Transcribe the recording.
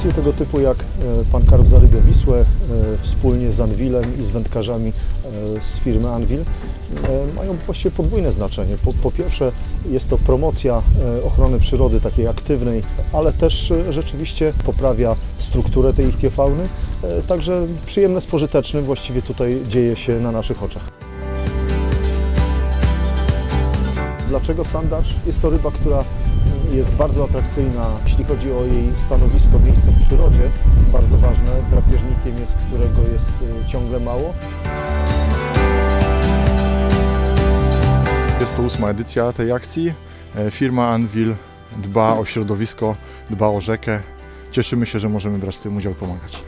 Akcje tego typu jak e, Pan Karp zarybia Wisłę e, wspólnie z Anwilem i z wędkarzami e, z firmy Anwil mają właściwie podwójne znaczenie. Po, po pierwsze jest to promocja ochrony przyrody takiej aktywnej, ale też rzeczywiście poprawia strukturę tej ichtiofauny, e, także przyjemne z pożytecznym właściwie tutaj dzieje się na naszych oczach. Dlaczego sandacz? Jest to ryba, która jest bardzo atrakcyjna, jeśli chodzi o jej stanowisko, miejsce w przyrodzie. Bardzo ważne, drapieżnikiem jest, którego jest y, ciągle mało. Jest to ósma edycja tej akcji. E, Firma Anvil dba o środowisko, dba o rzekę. Cieszymy się, że możemy brać w tym udział i pomagać.